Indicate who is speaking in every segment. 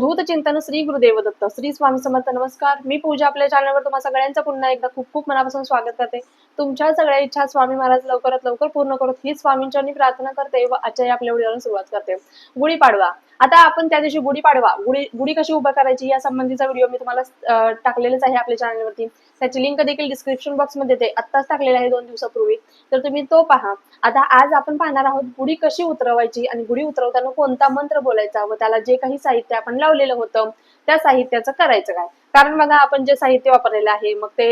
Speaker 1: अवधूत चिंतन श्री गुरुदेव दत्त श्री स्वामी समर्थ नमस्कार. मी पूजा आपल्या चॅनलवर तुम्हा सगळ्यांचं पुन्हा एकदा खूप खूप मनापासून स्वागत करते. तुमच्या सगळ्या इच्छा स्वामी महाराज लवकरात लवकर पूर्ण करत ही स्वामींच्या प्रार्थना करते व आजच्या आपल्या व्हिडिओला सुरुवात करते. गुढीपाडवा. आता आपण त्या दिवशी गुढी पाडवा. गुढी गुढी कशी उभा करायची या संबंधीचा व्हिडिओ मी तुम्हाला टाकलेलाच आहे आपल्या चॅनलवरती त्याची लिंक देखील डिस्क्रिप्शन बॉक्समध्ये आत्ताच टाकलेला आहे दोन दिवसापूर्वी. तर तुम्ही तो पहा. आता आज आपण पाहणार आहोत गुढी कशी उतरवायची आणि गुढी उतरवताना कोणता मंत्र बोलायचा व त्याला जे काही साहित्य आपण लावलेलं होतं त्या साहित्याचं करायचं काय? कारण बघा आपण जे साहित्य वापरलेलं आहे मग ते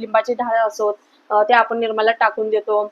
Speaker 1: लिंबाची ढाळ असोत ते आपण निर्माला टाकून देतो.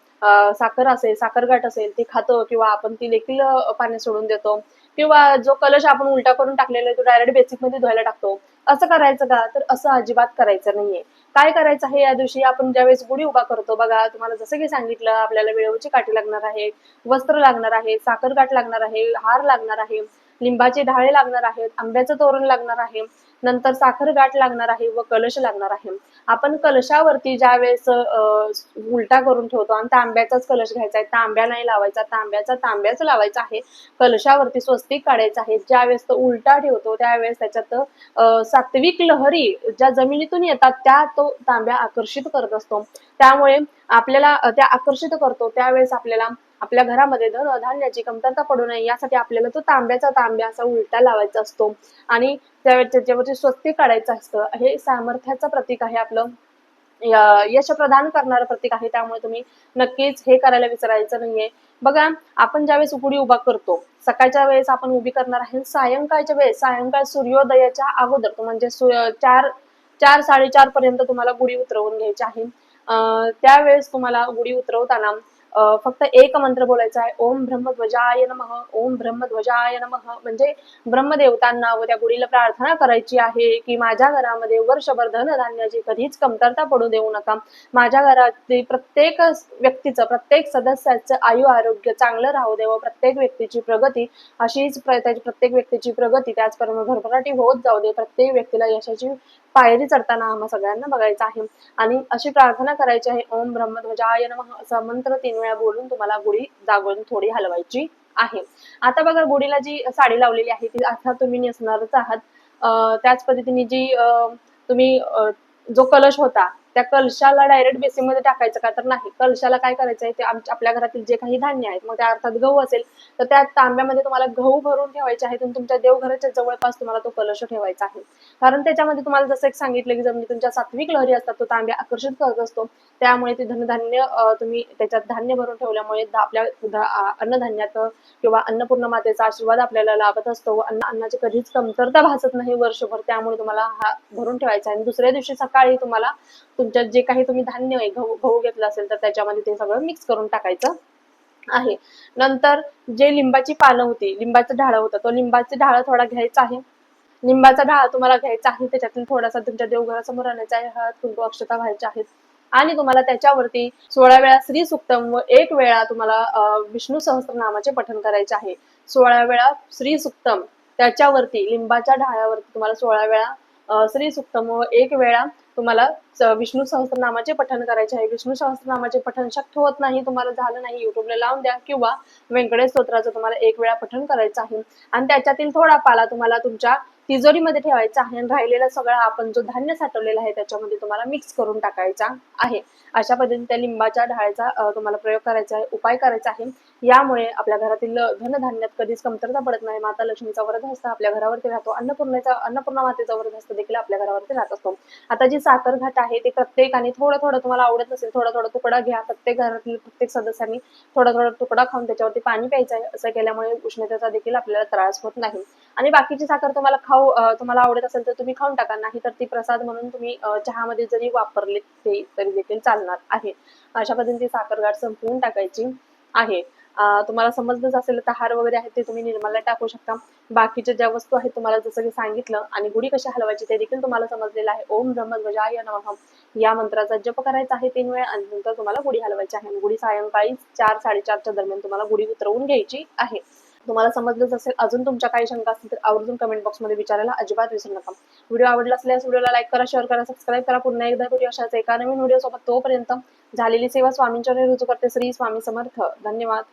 Speaker 1: साखर असेल साखरगाठ असेल ती खातो किंवा आपण ती देखील पाण्यात सोडून देतो. किंवा जो कलश आपण उलटा करून टाकलेला आहे तो डायरेक्ट बेसिकमध्ये धुवायला टाकतो. असं करायचं का? तर असं अजिबात करायचं नाहीये. काय करायचं आहे या दिवशी? आपण ज्यावेळेस गुढी उभा करतो बघा तुम्हाला जसं की सांगितलं आपल्याला वेळेवरची काठी लागणार आहे वस्त्र लागणार आहे साखर काठ लागणार आहे हार लागणार आहे. लिंबाचे ढाळे लागणार आहेत आंब्याचं तोरण लागणार आहे नंतर साखर गाठ लागणार आहे व कलश लागणार आहे. आपण कलशावरती ज्या वेळेस उलटा करून ठेवतो आणि तांब्याचाच कलश घ्यायचा आहे तांब्या नाही लावायचा तांब्याचा तांब्याच लावायचा आहे कलशावरती स्वस्तिक काढायचं आहे ज्या वेळेस तो उलटा ठेवतो त्यावेळेस त्याच्यात सात्विक लहरी ज्या जमिनीतून येतात त्या तो तांब्या आकर्षित करत असतो. त्यामुळे आपल्याला त्या आकर्षित करतो त्यावेळेस आपल्याला आपल्या घरामध्ये धन धान्याची कमतरता पडू नये यासाठी आपल्याला तो तांब्याचा तांब्या असा उलटा लावायचा असतो. आणि त्या त्याच्यावरती स्वस्तिक काढायचं असतं हे सामर्थ्याचं प्रतीक आहे आपलं. यश प्रदान करणारं प्रतीक आहे त्यामुळे तुम्ही नक्कीच हे करायला विसरायचं नाहीये. बघा आपण ज्यावेळेस उघडी उभा करतो सकाळच्या वेळेस आपण उभी करणार आहे सायंकाळच्या वेळेस सायंकाळ सूर्योदयाच्या अगोदर म्हणजे चार चार साडेचार पर्यंत तुम्हाला गुढी उतरवून घ्यायची आहे. त्यावेळेस तुम्हाला गुढी उतरवताना फक्त एक मंत्र बोलायचा आहे. ओम ब्रह्मध्वजाय नमः. ओम ब्रह्मध्वजाय नमः. म्हणजे ब्रह्मदेवतांना व त्या गुढीला प्रार्थना करायची आहे की माझ्या घरामध्ये वर्षभर धनधान्याची कधीच कमतरता पडू देऊ नका. माझ्या घरातील प्रत्येक व्यक्तीचं प्रत्येक सदस्याचं आयु आरोग्य चांगलं राहू दे व प्रत्येक व्यक्तीची प्रगती अशीच प्रत्येक व्यक्तीची प्रगती त्याचप्रमाणे भरभराटी होत जाऊ दे. प्रत्येक व्यक्तीला यशाची पायरी चढताना आम्हा सगळ्यांना बघायचं आहे. आणि अशी प्रार्थना करायची आहे. ओम ब्रह्मध्वजाय नमः असा मंत्र तीन वेळा बोलून तुम्हाला गुढी जागून थोडी हलवायची आहे. आता बघा गुढीला जी साडी लावलेली आहे ती आता तुम्ही नेसणारच आहात. अं, त्याच पद्धतीने जी अं, तुम्ही अं, जो कलश होता त्या कलशाला डायरेक्ट बेसिनमध्ये टाकायचं का तर नाही. कलशाला काय करायचं आहे? ते आपल्या घरातील जे काही धान्य आहेत मग त्या अर्थात गहू असेल तर त्या तांब्यामध्ये तुम्हाला गहू भरून ठेवायचे आहेत आणि तुमच्या देवघराच्या जवळपास तुम्हाला तो कलश ठेवायचा आहे. कारण त्याच्यामध्ये तुम्हाला जसं एक सांगितलं की जमिनी तुमच्या सात्विक लहरी असतात तो तांब्या आकर्षित करत असतो. त्यामुळे ते धनधान्य तुम्ही त्याच्यात धान्य भरून ठेवल्यामुळे आपल्या अन्नधान्यात किंवा अन्नपूर्ण मातेचा आशीर्वाद आपल्याला लाभत असतो. व अन्न अन्नाची कधीच कमतरता भासत नाही वर्षभर. त्यामुळे तुम्हाला हा भरून ठेवायचा आहे. आणि दुसऱ्या दिवशी सकाळी तुम्हाला तुमच्या जे काही तुम्ही धान्य आहे गहू गहू घेतलं असेल तर त्याच्यामध्ये ते सगळं मिक्स करून टाकायचं आहे. नंतर जे लिंबाची पानं होती लिंबाचं ढाळ होतं तो लिंबाचे ढाळ थोडा घ्यायचा आहे. लिंबाचा ढाळ तुम्हाला घ्यायचा आहे त्याच्यातून थोडासा तुमच्या देवघरासमोर आणायचा आहे हळद कुंकू अक्षता व्हायच्या आहेत. आणि तुम्हाला त्याच्यावरती सोळा वेळा श्री सुक्तम व एक वेळा तुम्हाला विष्णू विष्णू सहस्त्रनामाचे पठण करायचे आहे. सोळा वेळा श्री सुक्तम त्याच्यावरती लिंबाच्या ढाळ्यावरती तुम्हाला सोळा वेळा श्री सुक्तम व एक वेळा तुम्हाला विष्णू विष्णू सहस्त्रनामाचे पठण करायचे आहे. विष्णू सहस्त्रनामाचे पठण शक्य होत नाही तुम्हाला झालं नाही. युट्यूबला लावून द्या किंवा व्यंकटेश स्तोत्राचं तुम्हाला एक वेळा पठण करायचं आहे. आणि त्याच्यातील थोडा पाला तुम्हाला तुमच्या तिजोरीमध्ये ठेवायचा आहे. आणि राहिलेला सगळा आपण जो धान्य साठवलेला आहे त्याच्यामध्ये तुम्हाला मिक्स करून टाकायचा आहे. अशा पद्धतीने त्या लिंबाच्या ढाळ्याचा तुम्हाला प्रयोग करायचा आहे उपाय करायचा आहे. यामुळे आपल्या घरातील धनधान्यात कधीच कमतरता पडत नाही. माता लक्ष्मीचा वरद हस्त आपल्या घरावरती राहतो. अन्नपूर्णेचा अन्नपूर्णा मातेचा वरद हस्त देखील आपल्या घरावरती राहत असतो. आता जी साखर घाट आहे ते प्रत्येकाने थोडं थोडं तुम्हाला आवडत नसेल थोडा थोडा तुकडा घ्या. प्रत्येक घरातील प्रत्येक सदस्यांनी थोडा थोडा तुकडा खाऊन त्याच्यावरती पाणी प्यायचं आहे असं केल्यामुळे उष्णतेचा देखील आपल्याला त्रास होत नाही. आणि बाकीची साखर तुम्हाला खाऊ तुम्हाला आवडत असेल तर तुम्ही खाऊन टाका नाही तर ती प्रसाद म्हणून तुम्ही चहामध्ये जरी वापरले ते तरी देखील चालणार आहे. अशा पद्धतीने साखर गाठ संपवून टाकायची आहे. तुम्हाला समजलंच असेल तर हार वगैरे आहेत ते तुम्ही निर्माला टाकू शकता. बाकीच्या ज्या वस्तू आहेत तुम्हाला जसं की सांगितलं आणि गुढी कशा हलवायची ते देखील तुम्हाला समजलेलं आहे. ओम ब्रह्मध्वजाय नमः. या मंत्राचा जप करायचा आहे तीन वेळा आणि नंतर तुम्हाला गुढी हलवायची आहे. गुढी सायंकाळी चार साडेचारच्या दरम्यान तुम्हाला गुढी उतरवून घ्यायची आहे. तुम्हाला समजलंच असेल अजून तुमच्या काही शंका असतील तर आवर्जून कमेंट बॉक्समध्ये विचारायला अजिबात विसरू नका. व्हिडिओ आवडला असल्यास व्हिडिओला लाईक करा शेअर करा सबस्क्राईब करा. पुन्हा एकदा व्हिडिओ अशाच एका नवीन व्हिडिओ सोबत. तोपर्यंत झालेली सेवा स्वामींच्या रुजू करते श्री स्वामी समर्थ. धन्यवाद.